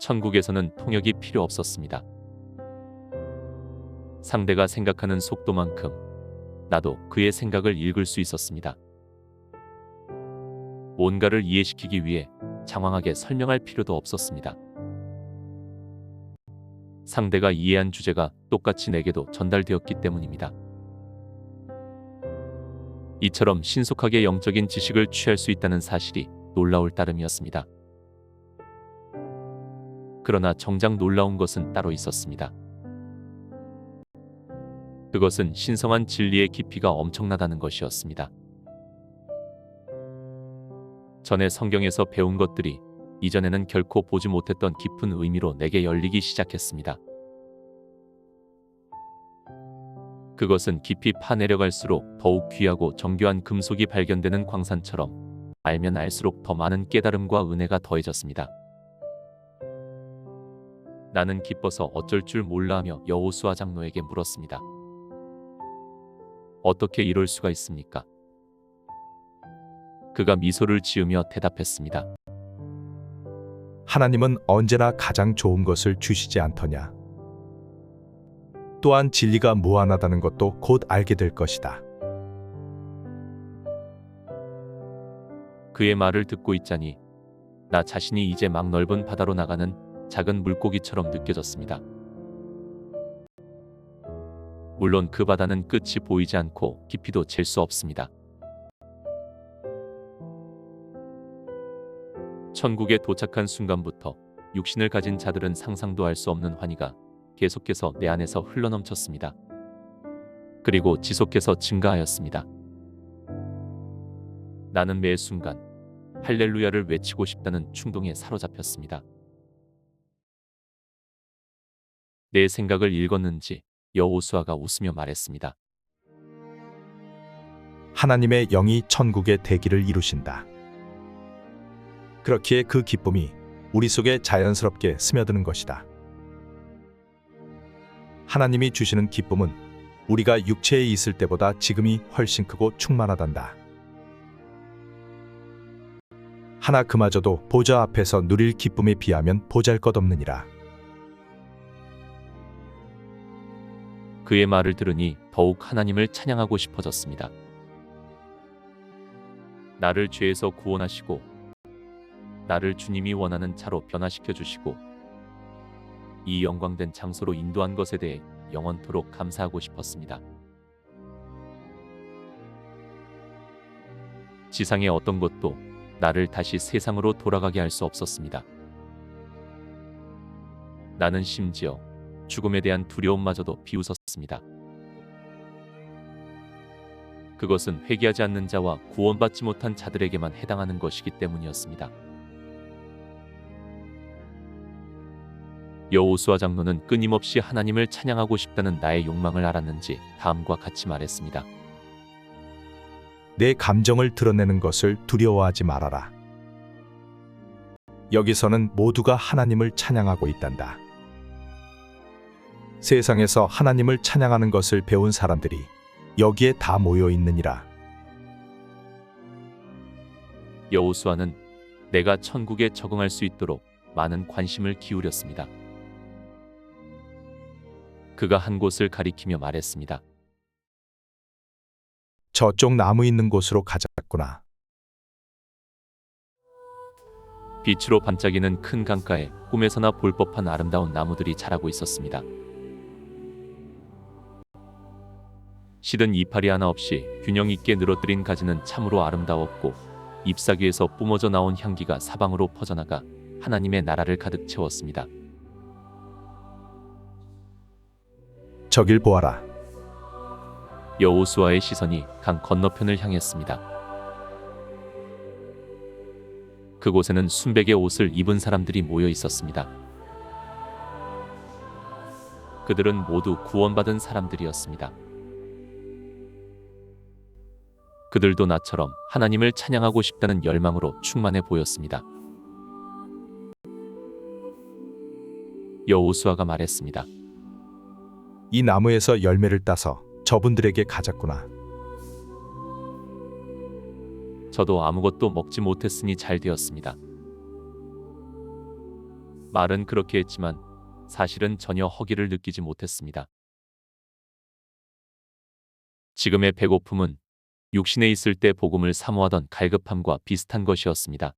천국에서는 통역이 필요 없었습니다. 상대가 생각하는 속도만큼 나도 그의 생각을 읽을 수 있었습니다. 뭔가를 이해시키기 위해 장황하게 설명할 필요도 없었습니다. 상대가 이해한 주제가 똑같이 내게도 전달되었기 때문입니다. 이처럼 신속하게 영적인 지식을 취할 수 있다는 사실이 놀라울 따름이었습니다. 그러나 정작 놀라운 것은 따로 있었습니다. 그것은 신성한 진리의 깊이가 엄청나다는 것이었습니다. 전에 성경에서 배운 것들이 이전에는 결코 보지 못했던 깊은 의미로 내게 열리기 시작했습니다. 그것은 깊이 파내려갈수록 더욱 귀하고 정교한 금속이 발견되는 광산처럼 알면 알수록 더 많은 깨달음과 은혜가 더해졌습니다. 나는 기뻐서 어쩔 줄 몰라 하며 여호수아 장로에게 물었습니다. 어떻게 이럴 수가 있습니까? 그가 미소를 지으며 대답했습니다. 하나님은 언제나 가장 좋은 것을 주시지 않더냐. 또한 진리가 무한하다는 것도 곧 알게 될 것이다. 그의 말을 듣고 있자니 나 자신이 이제 막 넓은 바다로 나가는 작은 물고기처럼 느껴졌습니다. 물론 그 바다는 끝이 보이지 않고 깊이도 잴 수 없습니다. 천국에 도착한 순간부터 육신을 가진 자들은 상상도 할 수 없는 환희가 계속해서 내 안에서 흘러넘쳤습니다. 그리고 지속해서 증가하였습니다. 나는 매 순간 할렐루야를 외치고 싶다는 충동에 사로잡혔습니다. 내 생각을 읽었는지 여호수아가 웃으며 말했습니다. 하나님의 영이 천국의 대기를 이루신다. 그렇기에 그 기쁨이 우리 속에 자연스럽게 스며드는 것이다. 하나님이 주시는 기쁨은 우리가 육체에 있을 때보다 지금이 훨씬 크고 충만하단다. 하나 그마저도 보좌 앞에서 누릴 기쁨에 비하면 보잘것없느니라. 그의 말을 들으니 더욱 하나님을 찬양하고 싶어졌습니다. 나를 죄에서 구원하시고 나를 주님이 원하는 차로 변화시켜 주시고 이 영광된 장소로 인도한 것에 대해 영원토록 감사하고 싶었습니다. 지상의 어떤 것도 나를 다시 세상으로 돌아가게 할 수 없었습니다. 나는 심지어 죽음에 대한 두려움마저도 비웃었습니다. 그것은 회개하지 않는 자와 구원받지 못한 자들에게만 해당하는 것이기 때문이었습니다. 여호수아 장로는 끊임없이 하나님을 찬양하고 싶다는 나의 욕망을 알았는지 다음과 같이 말했습니다. 내 감정을 드러내는 것을 두려워하지 말아라. 여기서는 모두가 하나님을 찬양하고 있단다. 세상에서 하나님을 찬양하는 것을 배운 사람들이 여기에 다 모여 있느니라. 여호수아는 내가 천국에 적응할 수 있도록 많은 관심을 기울였습니다. 그가 한 곳을 가리키며 말했습니다. 저쪽 나무 있는 곳으로 가자꾸나. 빛으로 반짝이는 큰 강가에 꿈에서나 볼 법한 아름다운 나무들이 자라고 있었습니다. 시든 이파리 하나 없이 균형 있게 늘어뜨린 가지는 참으로 아름다웠고 잎사귀에서 뿜어져 나온 향기가 사방으로 퍼져나가 하나님의 나라를 가득 채웠습니다. 저길 보아라. 여호수아의 시선이 강 건너편을 향했습니다. 그곳에는 순백의 옷을 입은 사람들이 모여 있었습니다. 그들은 모두 구원받은 사람들이었습니다. 그들도 나처럼 하나님을 찬양하고 싶다는 열망으로 충만해 보였습니다. 여호수아가 말했습니다. 이 나무에서 열매를 따서 저분들에게 가자꾸나. 저도 아무것도 먹지 못했으니 잘 되었습니다. 말은 그렇게 했지만 사실은 전혀 허기를 느끼지 못했습니다. 지금의 배고픔은 육신에 있을 때 복음을 사모하던 갈급함과 비슷한 것이었습니다.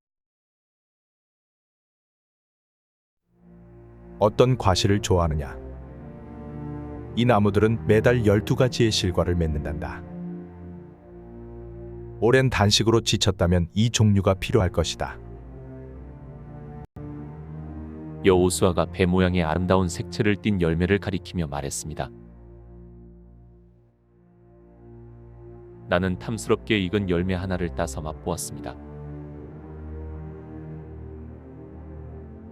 어떤 과실을 좋아하느냐? 이 나무들은 매달 12가지의 실과를 맺는단다. 오랜 단식으로 지쳤다면 이 종류가 필요할 것이다. 여호수아가 배 모양의 아름다운 색채를 띤 열매를 가리키며 말했습니다. 나는 탐스럽게 익은 열매 하나를 따서 맛보았습니다.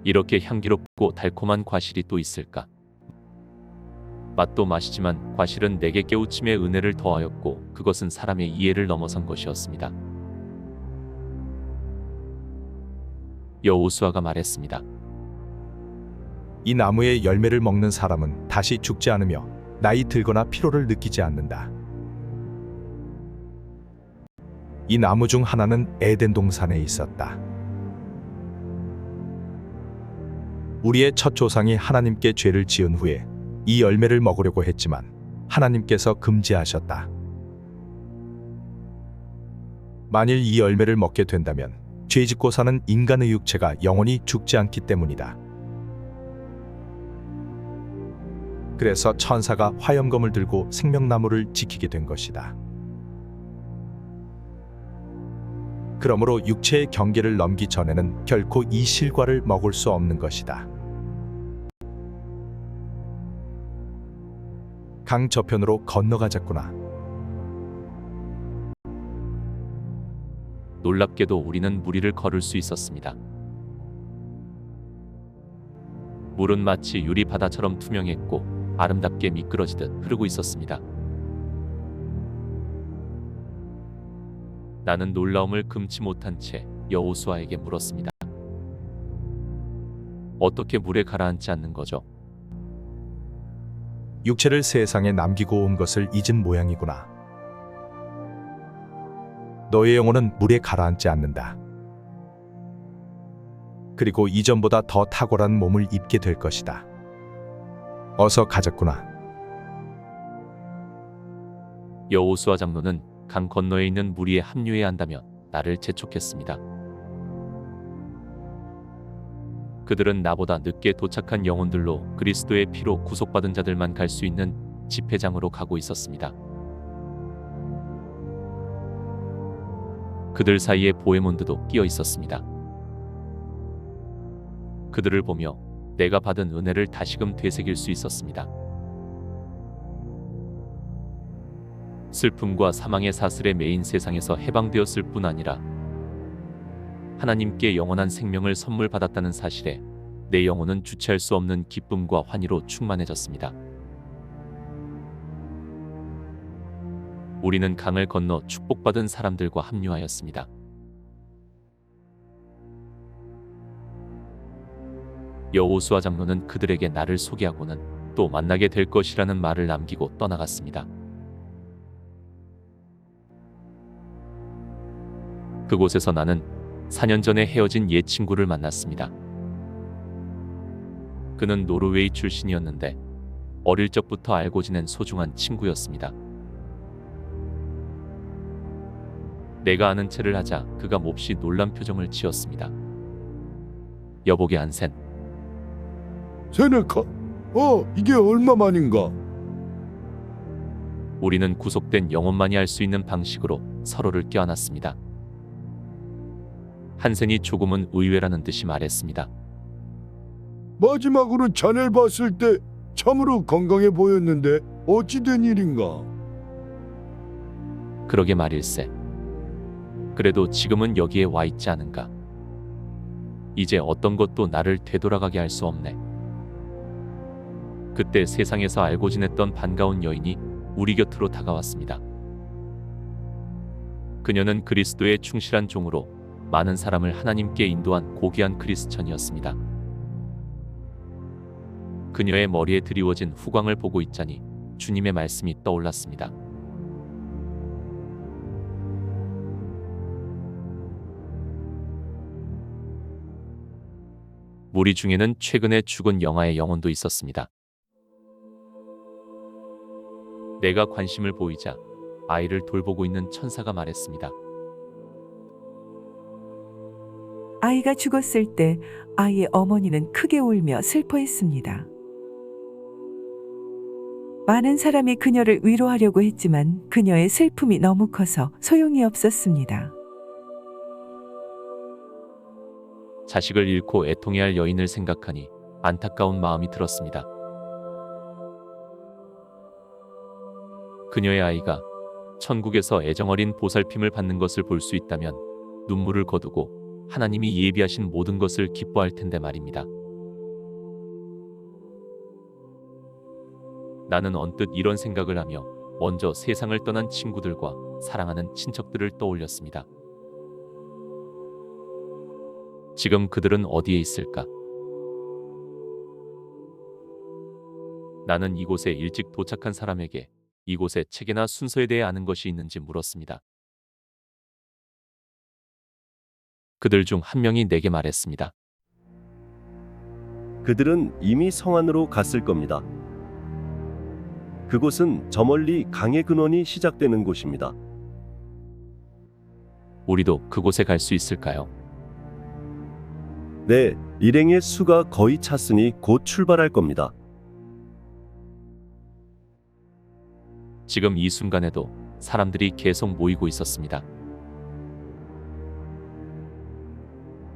이렇게 향기롭고 달콤한 과실이 또 있을까? 맛도 맛이지만 과실은 내게 깨우침의 은혜를 더하였고 그것은 사람의 이해를 넘어선 것이었습니다. 여호수아가 말했습니다. 이 나무의 열매를 먹는 사람은 다시 죽지 않으며 나이 들거나 피로를 느끼지 않는다. 이 나무 중 하나는 에덴 동산에 있었다. 우리의 첫 조상이 하나님께 죄를 지은 후에 이 열매를 먹으려고 했지만 하나님께서 금지하셨다. 만일 이 열매를 먹게 된다면 죄짓고 사는 인간의 육체가 영원히 죽지 않기 때문이다. 그래서 천사가 화염검을 들고 생명나무를 지키게 된 것이다. 그러므로 육체의 경계를 넘기 전에는 결코 이 실과를 먹을 수 없는 것이다. 강 저편으로 건너가자꾸나. 놀랍게도 우리는 무리를 걸을 수 있었습니다. 물은 마치 유리 바다처럼 투명했고 아름답게 미끄러지듯 흐르고 있었습니다. 나는 놀라움을 금치 못한 채 여호수아에게 물었습니다. 어떻게 물에 가라앉지 않는 거죠? 육체를 세상에 남기고 온 것을 잊은 모양이구나. 너의 영혼은 물에 가라앉지 않는다. 그리고 이전보다 더 탁월한 몸을 입게 될 것이다. 어서 가졌구나. 여호수아 장로는 강 건너에 있는 무리에 합류해야 한다며 나를 재촉했습니다. 그들은 나보다 늦게 도착한 영혼들로 그리스도의 피로 구속받은 자들만 갈 수 있는 집회장으로 가고 있었습니다. 그들 사이에 보헤몬드도 끼어 있었습니다. 그들을 보며 내가 받은 은혜를 다시금 되새길 수 있었습니다. 슬픔과 사망의 사슬에 매인 세상에서 해방되었을 뿐 아니라 하나님께 영원한 생명을 선물 받았다는 사실에 내 영혼은 주체할 수 없는 기쁨과 환희로 충만해졌습니다. 우리는 강을 건너 축복받은 사람들과 합류하였습니다. 여호수아 장로는 그들에게 나를 소개하고는 또 만나게 될 것이라는 말을 남기고 떠나갔습니다. 그곳에서 나는 4년 전에 헤어진 옛 친구를 만났습니다. 그는 노르웨이 출신이었는데 어릴 적부터 알고 지낸 소중한 친구였습니다. 내가 아는 체를 하자 그가 몹시 놀란 표정을 지었습니다. 여보게 안센, 세네카? 어, 이게 얼마만인가? 우리는 구속된 영혼만이 알 수 있는 방식으로 서로를 껴안았습니다. 한센이 조금은 의외라는 듯이 말했습니다. 마지막으로 자네를 봤을 때 참으로 건강해 보였는데 어찌 된 일인가? 그러게 말일세. 그래도 지금은 여기에 와 있지 않은가. 이제 어떤 것도 나를 되돌아가게 할 수 없네. 그때 세상에서 알고 지냈던 반가운 여인이 우리 곁으로 다가왔습니다. 그녀는 그리스도의 충실한 종으로 많은 사람을 하나님께 인도한 고귀한 크리스천이었습니다. 그녀의 머리에 드리워진 후광을 보고 있자니 주님의 말씀이 떠올랐습니다. 무리 중에는 최근에 죽은 영아의 영혼도 있었습니다. 내가 관심을 보이자 아이를 돌보고 있는 천사가 말했습니다. 아이가 죽었을 때 아이의 어머니는 크게 울며 슬퍼했습니다. 많은 사람이 그녀를 위로하려고 했지만 그녀의 슬픔이 너무 커서 소용이 없었습니다. 자식을 잃고 애통해야 할 여인을 생각하니 안타까운 마음이 들었습니다. 그녀의 아이가 천국에서 애정어린 보살핌을 받는 것을 볼 수 있다면 눈물을 거두고 하나님이 예비하신 모든 것을 기뻐할 텐데 말입니다. 나는 언뜻 이런 생각을 하며 먼저 세상을 떠난 친구들과 사랑하는 친척들을 떠올렸습니다. 지금 그들은 어디에 있을까? 나는 이곳에 일찍 도착한 사람에게 이곳의 체계나 순서에 대해 아는 것이 있는지 물었습니다. 그들 중 한 명이 내게 말했습니다. 그들은 이미 성안으로 갔을 겁니다. 그곳은 저 멀리 강의 근원이 시작되는 곳입니다. 우리도 그곳에 갈 수 있을까요? 네, 일행의 수가 거의 찼으니 곧 출발할 겁니다. 지금 이 순간에도 사람들이 계속 모이고 있었습니다.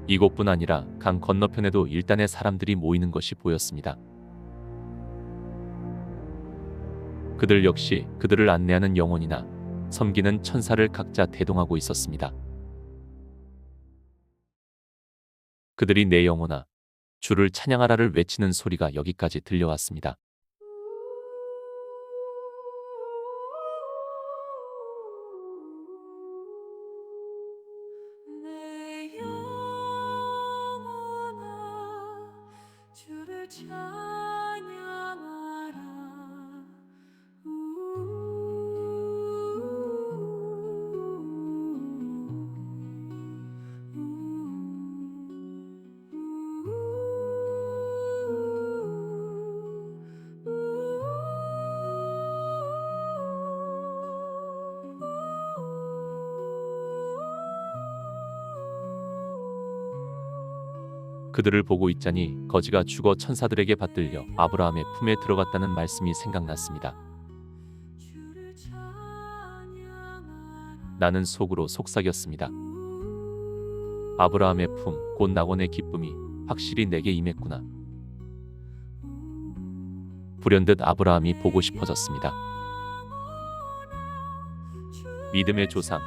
이곳뿐 아니라 강 건너편에도 일단의 사람들이 모이는 것이 보였습니다. 그들 역시 그들을 안내하는 영혼이나 섬기는 천사를 각자 대동하고 있었습니다. 그들이 내 영혼아 주를 찬양하라를 외치는 소리가 여기까지 들려왔습니다. 그들을 보고 있자니 거지가 죽어 천사들에게 받들려 아브라함의 품에 들어갔다는 말씀이 생각났습니다. 나는 속으로 속삭였습니다. 아브라함의 품, 곧 낙원의 기쁨이 확실히 내게 임했구나. 불현듯 아브라함이 보고 싶어졌습니다. 믿음의 조상,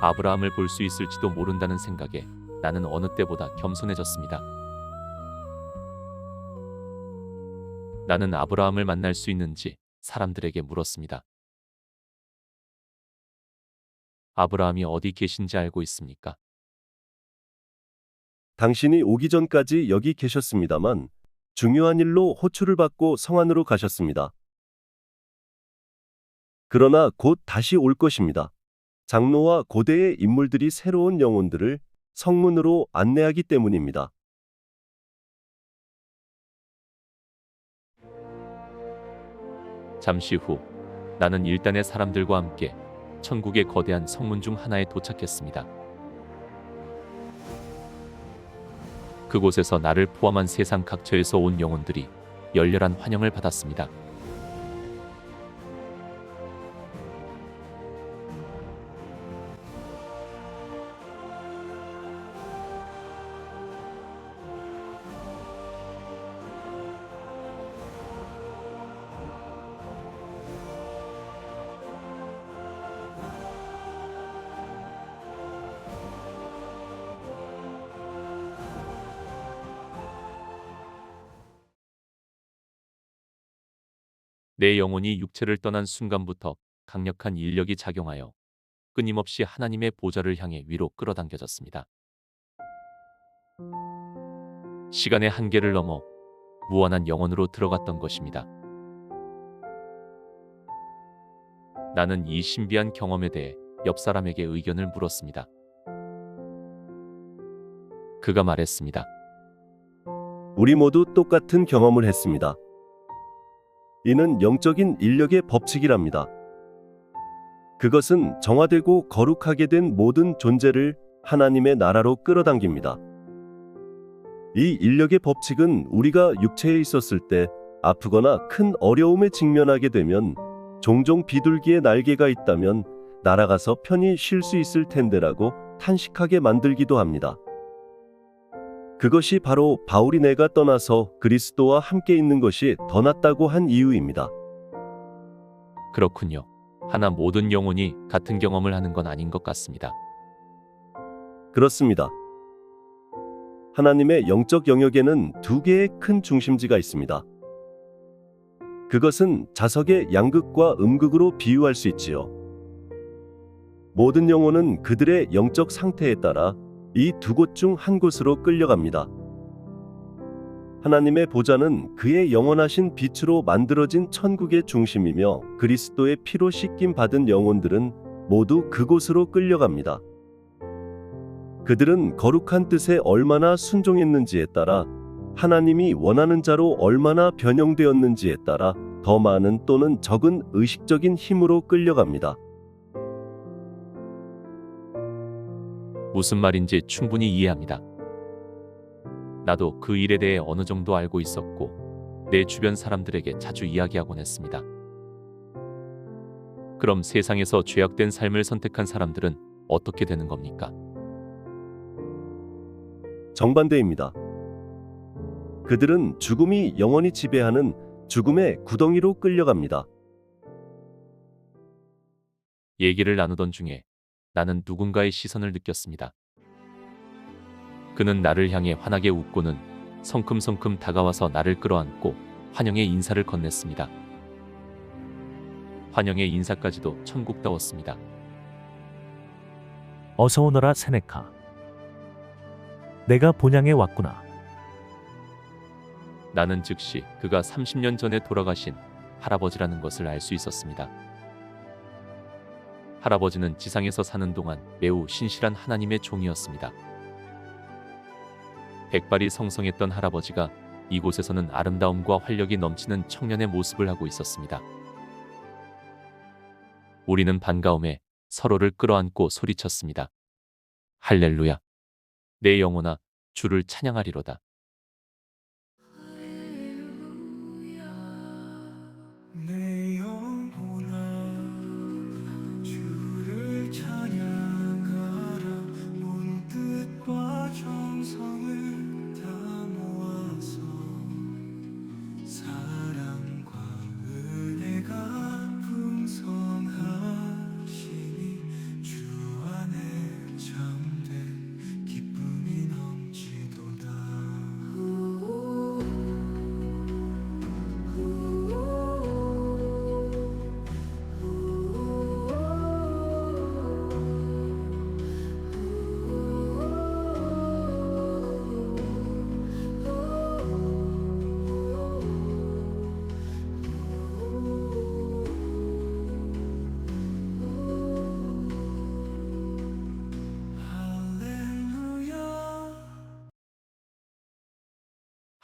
아브라함을 볼 수 있을지도 모른다는 생각에 나는 어느 때보다 겸손해졌습니다. 나는 아브라함을 만날 수 있는지 사람들에게 물었습니다. 아브라함이 어디 계신지 알고 있습니까? 당신이 오기 전까지 여기 계셨습니다만 중요한 일로 호출을 받고 성안으로 가셨습니다. 그러나 곧 다시 올 것입니다. 장로와 고대의 인물들이 새로운 영혼들을 성문으로 안내하기 때문입니다. 잠시 후 나는 일단의 사람들과 함께 천국의 거대한 성문 중 하나에 도착했습니다. 그곳에서 나를 포함한 세상 각처에서 온 영혼들이 열렬한 환영을 받았습니다. 내 영혼이 육체를 떠난 순간부터 강력한 인력이 작용하여 끊임없이 하나님의 보좌를 향해 위로 끌어당겨졌습니다. 시간의 한계를 넘어 무한한 영혼으로 들어갔던 것입니다. 나는 이 신비한 경험에 대해 옆 사람에게 의견을 물었습니다. 그가 말했습니다. 우리 모두 똑같은 경험을 했습니다. 이는 영적인 인력의 법칙이랍니다. 그것은 정화되고 거룩하게 된 모든 존재를 하나님의 나라로 끌어당깁니다. 이 인력의 법칙은 우리가 육체에 있었을 때 아프거나 큰 어려움에 직면하게 되면 종종 비둘기의 날개가 있다면 날아가서 편히 쉴 수 있을 텐데라고 탄식하게 만들기도 합니다. 그것이 바로 바울이 내가 떠나서 그리스도와 함께 있는 것이 더 낫다고 한 이유입니다. 그렇군요. 하나 모든 영혼이 같은 경험을 하는 건 아닌 것 같습니다. 그렇습니다. 하나님의 영적 영역에는 두 개의 큰 중심지가 있습니다. 그것은 자석의 양극과 음극으로 비유할 수 있지요. 모든 영혼은 그들의 영적 상태에 따라 이 두 곳 중 한 곳으로 끌려갑니다. 하나님의 보좌는 그의 영원하신 빛으로 만들어진 천국의 중심이며 그리스도의 피로 씻김 받은 영혼들은 모두 그곳으로 끌려갑니다. 그들은 거룩한 뜻에 얼마나 순종했는지에 따라 하나님이 원하는 자로 얼마나 변형되었는지에 따라 더 많은 또는 적은 의식적인 힘으로 끌려갑니다. 무슨 말인지 충분히 이해합니다. 나도 그 일에 대해 어느 정도 알고 있었고 내 주변 사람들에게 자주 이야기하곤 했습니다. 그럼 세상에서 죄악된 삶을 선택한 사람들은 어떻게 되는 겁니까? 정반대입니다. 그들은 죽음이 영원히 지배하는 죽음의 구덩이로 끌려갑니다. 얘기를 나누던 중에 나는 누군가의 시선을 느꼈습니다. 그는 나를 향해 환하게 웃고는 성큼성큼 다가와서 나를 끌어안고 환영의 인사를 건넸습니다. 환영의 인사까지도 천국다웠습니다. 어서 오너라 세네카. 내가 본향에 왔구나. 나는 즉시 그가 30년 전에 돌아가신 할아버지라는 것을 알 수 있었습니다. 할아버지는 지상에서 사는 동안 매우 신실한 하나님의 종이었습니다. 백발이 성성했던 할아버지가 이곳에서는 아름다움과 활력이 넘치는 청년의 모습을 하고 있었습니다. 우리는 반가움에 서로를 끌어안고 소리쳤습니다. 할렐루야. 내 영혼아 주를 찬양하리로다.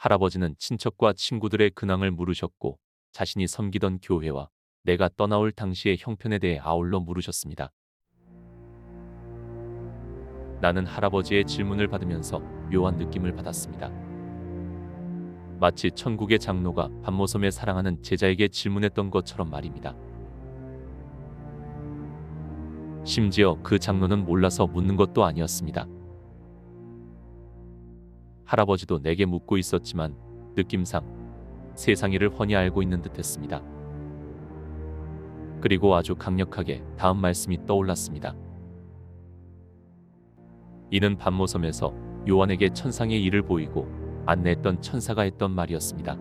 할아버지는 친척과 친구들의 근황을 물으셨고 자신이 섬기던 교회와 내가 떠나올 당시의 형편에 대해 아울러 물으셨습니다. 나는 할아버지의 질문을 받으면서 묘한 느낌을 받았습니다. 마치 천국의 장로가 반모섬에 사랑하는 제자에게 질문했던 것처럼 말입니다. 심지어 그 장로는 몰라서 묻는 것도 아니었습니다. 할아버지도 내게 묻고 있었지만 느낌상 세상 일을 훤히 알고 있는 듯했습니다. 그리고 아주 강력하게 다음 말씀이 떠올랐습니다. 이는 반모섬에서 요한에게 천상의 일을 보이고 안내했던 천사가 했던 말이었습니다.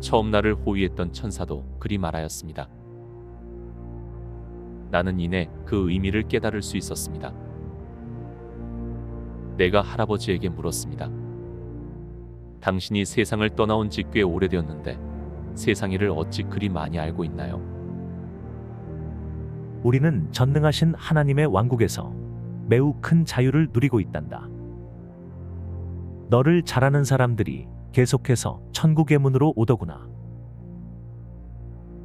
처음 나를 호위했던 천사도 그리 말하였습니다. 나는 이내 그 의미를 깨달을 수 있었습니다. 내가 할아버지에게 물었습니다. 당신이 세상을 떠나온 지 꽤 오래되었는데 세상 일을 어찌 그리 많이 알고 있나요? 우리는 전능하신 하나님의 왕국에서 매우 큰 자유를 누리고 있단다. 너를 잘하는 사람들이 계속해서 천국의 문으로 오더구나.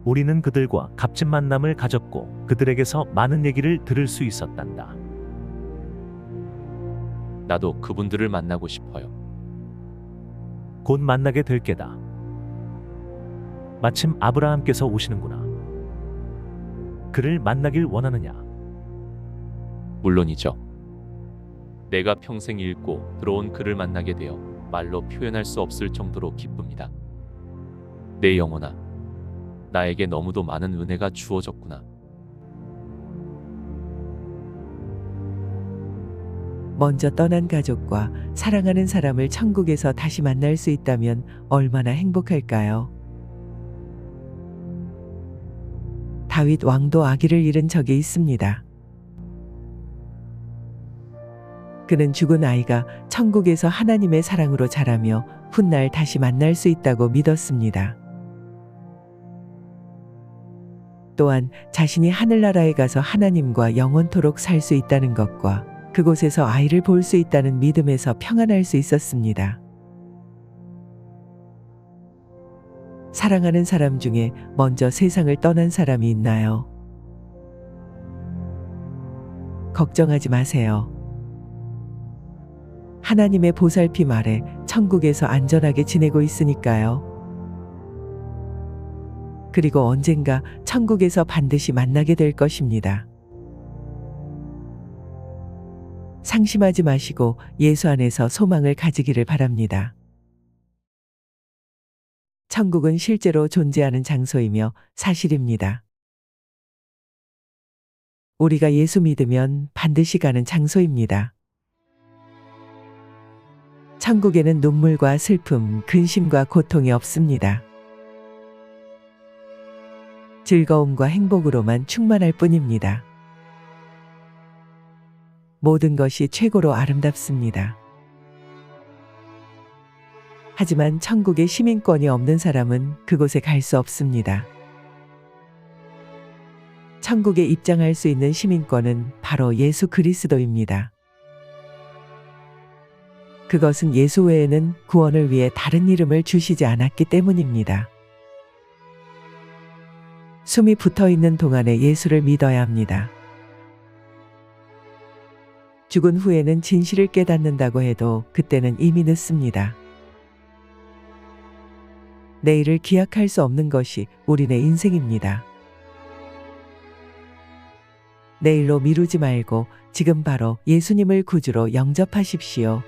우리는 그들과 값진 만남을 가졌고 그들에게서 많은 얘기를 들을 수 있었단다. 나도 그분들을 만나고 싶어요. 곧 만나게 될 게다. 마침 아브라함께서 오시는구나. 그를 만나길 원하느냐? 물론이죠. 내가 평생 읽고 들어온 글을 만나게 되어 말로 표현할 수 없을 정도로 기쁩니다. 내 영혼아, 나에게 너무도 많은 은혜가 주어졌구나. 먼저 떠난 가족과 사랑하는 사람을 천국에서 다시 만날 수 있다면 얼마나 행복할까요? 다윗 왕도 아기를 잃은 적이 있습니다. 그는 죽은 아이가 천국에서 하나님의 사랑으로 자라며 훗날 다시 만날 수 있다고 믿었습니다. 또한 자신이 하늘나라에 가서 하나님과 영원토록 살 수 있다는 것과 그곳에서 아이를 볼 수 있다는 믿음에서 평안할 수 있었습니다. 사랑하는 사람 중에 먼저 세상을 떠난 사람이 있나요? 걱정하지 마세요. 하나님의 보살핌 아래 천국에서 안전하게 지내고 있으니까요. 그리고 언젠가 천국에서 반드시 만나게 될 것입니다. 상심하지 마시고 예수 안에서 소망을 가지기를 바랍니다. 천국은 실제로 존재하는 장소이며 사실입니다. 우리가 예수 믿으면 반드시 가는 장소입니다. 천국에는 눈물과 슬픔, 근심과 고통이 없습니다. 즐거움과 행복으로만 충만할 뿐입니다. 모든 것이 최고로 아름답습니다. 하지만 천국에 시민권이 없는 사람은 그곳에 갈 수 없습니다. 천국에 입장할 수 있는 시민권은 바로 예수 그리스도입니다. 그것은 예수 외에는 구원을 위해 다른 이름을 주시지 않았기 때문입니다. 숨이 붙어 있는 동안에 예수를 믿어야 합니다. 죽은 후에는 진실을 깨닫는다고 해도 그때는 이미 늦습니다. 내일을 기약할 수 없는 것이 우리네 인생입니다. 내일로 미루지 말고 지금 바로 예수님을 구주로 영접하십시오.